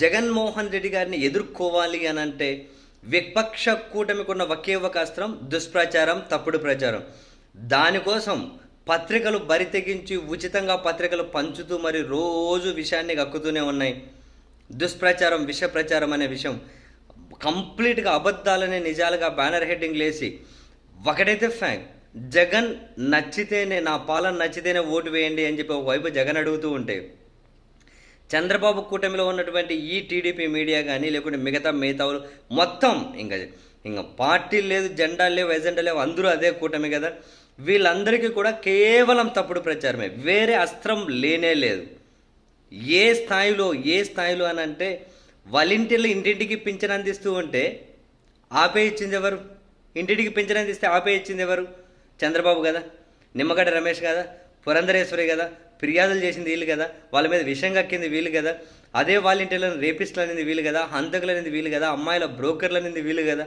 జగన్మోహన్ రెడ్డి గారిని ఎదుర్కోవాలి అని అంటే విపక్ష కూటమికున్న ఒకే ఒక అస్త్రం దుష్ప్రచారం తప్పుడు ప్రచారం. దానికోసం పత్రికలు బరితెగించి ఉచితంగా పత్రికలు పంచుతూ మరి రోజు విషయాన్ని కక్కుతూనే ఉన్నాయి. దుష్ప్రచారం విష ప్రచారం అనే విషయం కంప్లీట్గా అబద్ధాలనే నిజాలుగా బ్యానర్ హెడ్డింగ్ లేసి ఒకటైతే ఫ్యాక్ట్ జగన్ నచ్చితేనే నా పాలన నచ్చితేనే ఓటు వేయండి అని చెప్పి ఒకవైపు జగన్ అడుగుతూ ఉంటే చంద్రబాబు కూటమిలో ఉన్నటువంటి ఈ టీడీపీ మీడియా కానీ లేకుంటే మిగతా మిగతావులు మొత్తం ఇంకా ఇంకా పార్టీలు లేదు జెండాలు లేవు ఎజెండా లేవు అందరూ అదే కూటమి కదా. వీళ్ళందరికీ కూడా కేవలం తప్పుడు ప్రచారమే. వేరే అస్త్రం లేనే లేదు. ఏ స్థాయిలో ఏ స్థాయిలో అని అంటే వాళ్ళింటిలో ఇంటింటికి పింఛన్ అందిస్తూ ఉంటే ఆపే ఇచ్చింది ఎవరు? ఇంటింటికి పింఛన్ అందిస్తే ఆపే ఇచ్చింది ఎవరు? చంద్రబాబు కదా. నిమ్మగడ్డ రమేష్ కదా. పురంధరేశ్వరి కదా. ఫిర్యాదులు చేసింది వీళ్ళు కదా వాళ్ళ మీద విషయం కక్కింది వీళ్ళు కదా అదే వాళ్ళ ఇంటిలో రేపిస్టులు అనేది వీళ్ళు కదా హంతకులు అనేది వీళ్ళు కదా అమ్మాయిల బ్రోకర్లు అనేది వీళ్ళు కదా.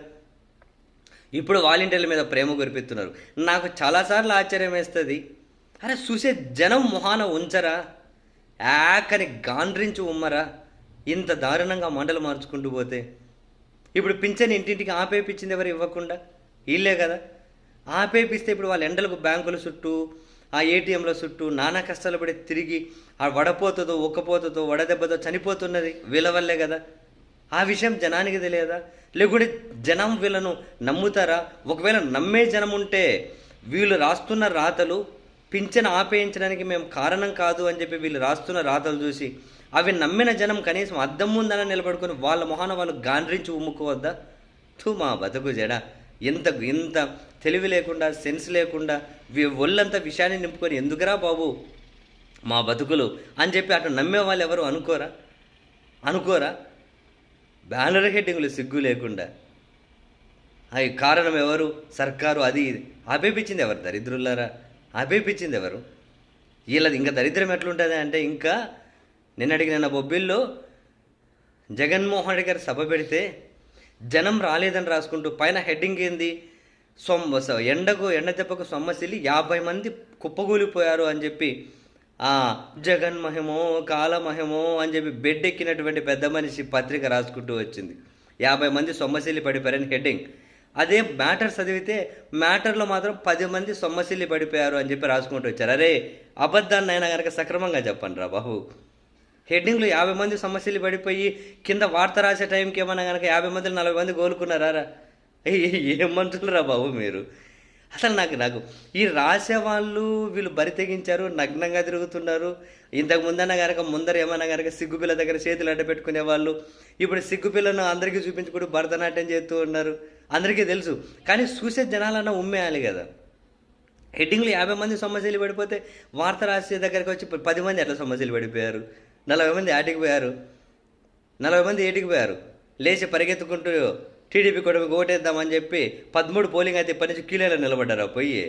ఇప్పుడు వాలంటీర్ల మీద ప్రేమ కురిపిస్తున్నారు. నాకు చాలాసార్లు ఆశ్చర్యం వేస్తుంది. అరే చూసే జనం మొహాన ఉంచరా? యాకని గాండ్రించి ఉమ్మరా? ఇంత దారుణంగా మండలు మార్చుకుంటూ పోతే? ఇప్పుడు పింఛన్ ఇంటింటికి ఆపేపించింది ఎవరు ఇవ్వకుండా? వీళ్ళే కదా. ఆపేపిస్తే ఇప్పుడు వాళ్ళ ఎండలకు బ్యాంకుల చుట్టూ ఆ ఏటీఎంల చుట్టూ నానా కష్టాలు పడి తిరిగి ఆ వడపోతుందో ఒక్కపోతుందో వడదెబ్బతో చనిపోతున్నది వీళ్ళ వల్లే కదా. ఆ విషయం జనానికి తెలియదా? లేకుంటే జనం వీళ్ళను నమ్ముతారా? ఒకవేళ నమ్మే జనం ఉంటే వీళ్ళు రాస్తున్న రాతలు పింఛన ఆపేయించడానికి మేము కారణం కాదు అని చెప్పి వీళ్ళు రాస్తున్న రాతలు చూసి అవి నమ్మిన జనం కనీసం అద్దం ముందన నిలబడుకొని వాళ్ళ మొహాన వాళ్ళు గాండ్రించి ఉమ్ముకోవద్దా? తూ మా బతుకు జడ. ఇంత ఇంత తెలివి లేకుండా సెన్స్ లేకుండా వీ- ఒళ్ళంతా విషయాన్ని నింపుకొని ఎందుకురా బాబు మా బతుకులు అని చెప్పి అటు నమ్మే వాళ్ళు ఎవరు అనుకోరా? అనుకోరా? బ్యానర్ హెడ్డింగ్లు సిగ్గు లేకుండా. అవి కారణం ఎవరు? సర్కారు అది ఆపేపించింది ఎవరు దరిద్రులారా? ఆపేపించింది ఎవరు? వీళ్ళది ఇంకా దరిద్రం ఎట్లుంటుంది అంటే ఇంకా నిన్నటికి నిన్న బొబ్బిల్లో జగన్మోహన్ రెడ్డి గారు సభ పెడితే జనం రాలేదని రాసుకుంటూ పైన హెడ్డింగ్ ఏంది? సొమ్మ స- ఎండకు ఎండ దెబ్బకు సొమ్మసిల్లి యాభై మంది కుప్పగూలిపోయారు అని చెప్పి ఆ, జగన్ మహిమో కాలమహిమో అని చెప్పి బెడ్ ఎక్కినటువంటి పెద్ద మనిషి పత్రిక రాసుకుంటూ వచ్చింది. యాభై మంది సొమ్మసిల్లి పడిపోయారని హెడ్డింగ్. అదే మ్యాటర్ చదివితే మ్యాటర్లో మాత్రం పది మంది సొమ్మసిల్లి పడిపోయారు అని చెప్పి రాసుకుంటూ వచ్చారు. అరే అబద్ధాన్ని అయినా కనుక సక్రమంగా చెప్పండి రా బాబు. హెడ్డింగ్లో యాభై మంది సమస్యలు పడిపోయి కింద వార్త రాసే టైంకి ఏమన్నా కనుక యాభై మంది నలభై మంది కోలుకున్నారా రా? ఏం మనుషులరా బాబు మీరు? అసలు నాకు నాకు ఈ రాసేవాళ్ళు వీళ్ళు బరి తెగించారు నగ్నంగా తిరుగుతున్నారు. ఇంతకు ముందన్న కనుక ముందర ఏమన్నా కనుక సిగ్గుపిల్ల దగ్గర చేతులు అడ్డ పెట్టుకునే వాళ్ళు ఇప్పుడు సిగ్గుపిల్లను అందరికీ చూపించుకుంటూ భరతనాట్యం చేస్తూ ఉన్నారు. అందరికీ తెలుసు. కానీ చూసే జనాలన్నా ఉమ్మేయాలి కదా. హెడ్డింగ్లు యాభై మంది సమస్యలు పడిపోతే వార్త రాసే దగ్గరికి వచ్చి పది మంది అట్లా సమస్యలు పడిపోయారు. నలభై మంది ఆటికి పోయారు. నలభై మంది ఏటికి పోయారు. లేచి పరిగెత్తుకుంటూ టీడీపీ కూడా ఓటేద్దామని చెప్పి పదమూడు పోలింగ్ అయితే పనిచి నుంచి కీలేలో నిలబడ్డారా పోయి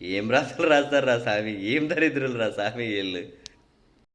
ఏం రాతలు రాస్తారు రా స్వామి ఏం దరిద్రులు రా స్వామి వీళ్ళు?